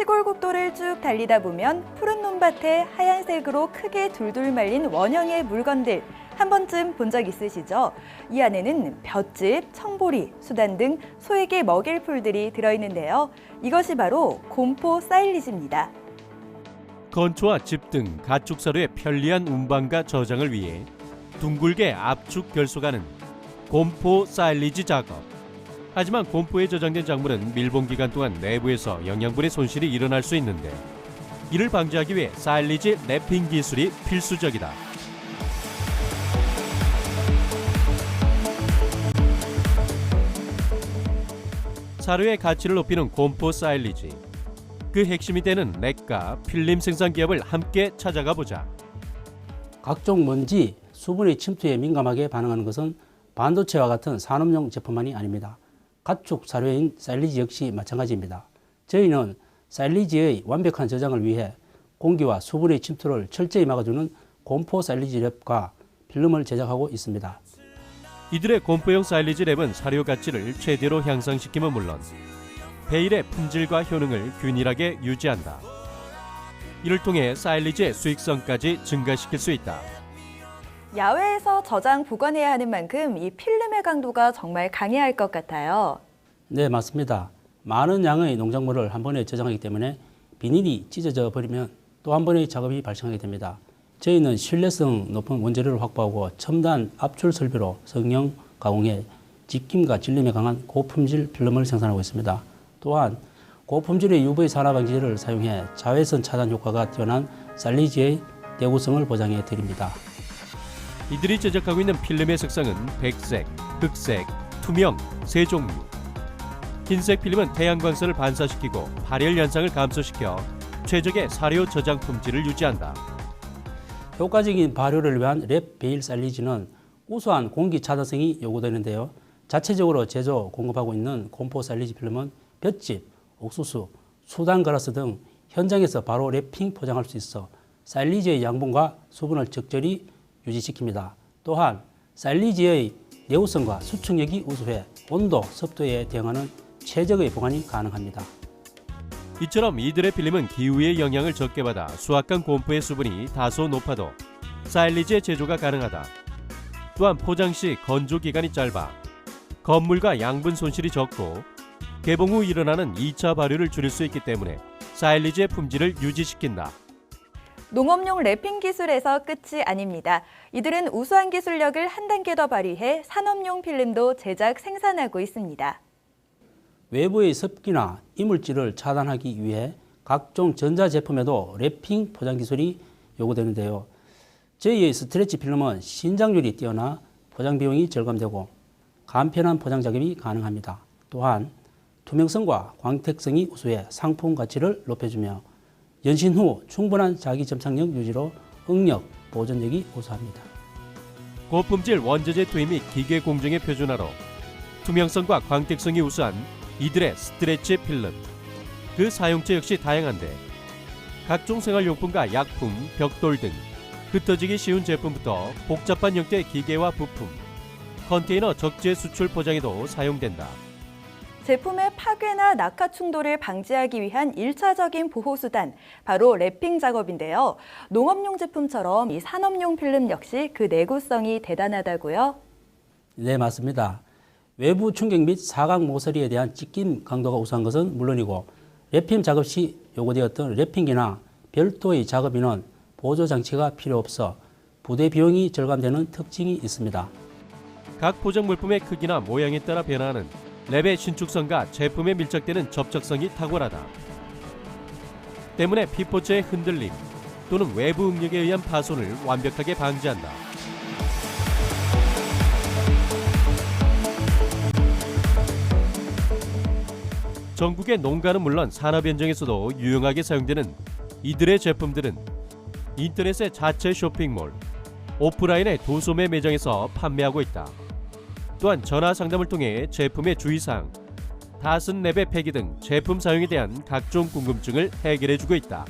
시골 국도를 쭉 달리다 보면 푸른 논밭에 하얀색으로 크게 둘둘 말린 원형의 물건들 한 번쯤 본 적 있으시죠? 이 안에는 볏짚, 청보리, 수단 등 소에게 먹일 풀들이 들어있는데요. 이것이 바로 곰포 사일리지입니다. 건초와 집 등 가축 사료의 편리한 운반과 저장을 위해 둥글게 압축 결속하는 곰포 사일리지 작업. 하지만 곰포에 저장된 작물은 밀봉 기간 동안 내부에서 영양분의 손실이 일어날 수 있는데 이를 방지하기 위해 사일리지 랩핑 기술이 필수적이다. 사료의 가치를 높이는 곰포 사일리지. 그 핵심이 되는 렉과 필름 생산 기업을 함께 찾아가 보자. 각종 먼지, 수분의 침투에 민감하게 반응하는 것은 반도체와 같은 산업용 제품만이 아닙니다. 가축 사료인 사일리지 역시 마찬가지입니다. 저희는 사일리지의 완벽한 저장을 위해 공기와 수분의 침투를 철저히 막아주는 곰포 사일리지 랩과 필름을 제작하고 있습니다. 이들의 곰포용 사일리지 랩은 사료 가치를 최대로 향상시키면 물론 베일의 품질과 효능을 균일하게 유지한다. 이를 통해 사일리지의 수익성까지 증가시킬 수 있다. 야외에서 저장 보관해야 하는 만큼 이 필름의 강도가 정말 강해야 할 것 같아요. 네, 맞습니다. 많은 양의 농작물을 한 번에 저장하기 때문에 비닐이 찢어져 버리면 또 한 번의 작업이 발생하게 됩니다. 저희는 신뢰성 높은 원재료를 확보하고 첨단 압출 설비로 성형 가공해 집김과 질림에 강한 고품질 필름을 생산하고 있습니다. 또한 고품질의 UV 산화 방지제를 사용해 자외선 차단 효과가 뛰어난 살리지의 내구성을 보장해 드립니다. 이들이 제작하고 있는 필름의 색상은 백색, 흑색, 투명 세 종류. 흰색 필름은 태양 광선을 반사시키고 발열 현상을 감소시켜 최적의 사료 저장 품질을 유지한다. 효과적인 발효를 위한 랩 베일 살리지는 우수한 공기 차단성이 요구되는데요. 자체적으로 제조 공급하고 있는 곰포 살리지 필름은 볏짚, 옥수수, 수단 가라스 등 현장에서 바로 랩핑 포장할 수 있어 살리지의 양분과 수분을 적절히 유지시킵니다. 또한 살리지의 내구성과 수축력이 우수해 온도, 습도에 대응하는 최적의 보관이 가능합니다. 이처럼 이들의 필름은 기후의 영향을 적게 받아 수확한 곰포의 수분이 다소 높아도 사일리지의 제조가 가능하다. 또한 포장 시 건조 기간이 짧아 건물과 양분 손실이 적고 개봉 후 일어나는 2차 발효를 줄일 수 있기 때문에 사일리지의 품질을 유지시킨다. 농업용 랩핑 기술에서 끝이 아닙니다. 이들은 우수한 기술력을 한 단계 더 발휘해 산업용 필름도 제작 생산하고 있습니다. 외부의 습기나 이물질을 차단하기 위해 각종 전자제품에도 랩핑 포장 기술이 요구되는데요. 저희의 스트레치 필름은 신장률이 뛰어나 포장 비용이 절감되고 간편한 포장 작업이 가능합니다. 또한 투명성과 광택성이 우수해 상품 가치를 높여주며 연신 후 충분한 자기 점착력 유지로 응력, 보존력이 우수합니다. 고품질 원자재 투입 및 기계 공정의 표준화로 투명성과 광택성이 우수한 이들의 스트레치 필름. 그 사용처 역시 다양한데 각종 생활용품과 약품, 벽돌 등 흩어지기 쉬운 제품부터 복잡한 형태의 기계와 부품, 컨테이너 적재 수출 포장에도 사용된다. 제품의 파괴나 낙하 충돌을 방지하기 위한 일차적인 보호 수단, 바로 랩핑 작업인데요. 농업용 제품처럼 이 산업용 필름 역시 그 내구성이 대단하다고요. 네, 맞습니다. 외부 충격 및 사각 모서리에 대한 찢김 강도가 우수한 것은 물론이고 랩핑 작업 시 요구되었던 랩핑기나 별도의 작업인은 보조 장치가 필요 없어 부대 비용이 절감되는 특징이 있습니다. 각 포장 물품의 크기나 모양에 따라 변화하는 랩의 신축성과 제품에 밀착되는 접착성이 탁월하다. 때문에 피포체의 흔들림 또는 외부 응력에 의한 파손을 완벽하게 방지한다. 전국의 농가는 물론 산업 현장에서도 유용하게 사용되는 이들의 제품들은 인터넷의 자체 쇼핑몰, 오프라인의 도소매 매장에서 판매하고 있다. 또한 전화 상담을 통해 제품의 주의사항, 다슨 랩의 폐기 등 제품 사용에 대한 각종 궁금증을 해결해주고 있다.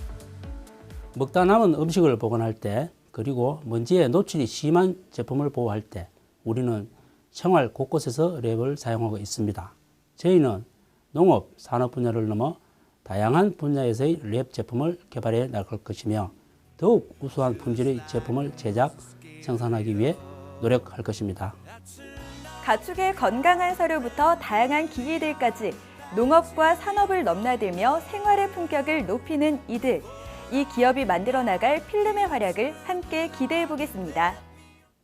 먹다 남은 음식을 보관할 때 그리고 먼지에 노출이 심한 제품을 보호할 때 우리는 생활 곳곳에서 랩을 사용하고 있습니다. 저희는 농업, 산업 분야를 넘어 다양한 분야에서의 랩 제품을 개발해 나갈 것이며 더욱 우수한 품질의 제품을 제작, 생산하기 위해 노력할 것입니다. 가축의 건강한 사료부터 다양한 기기들까지 농업과 산업을 넘나들며 생활의 품격을 높이는 이들. 이 기업이 만들어 나갈 필름의 활약을 함께 기대해 보겠습니다.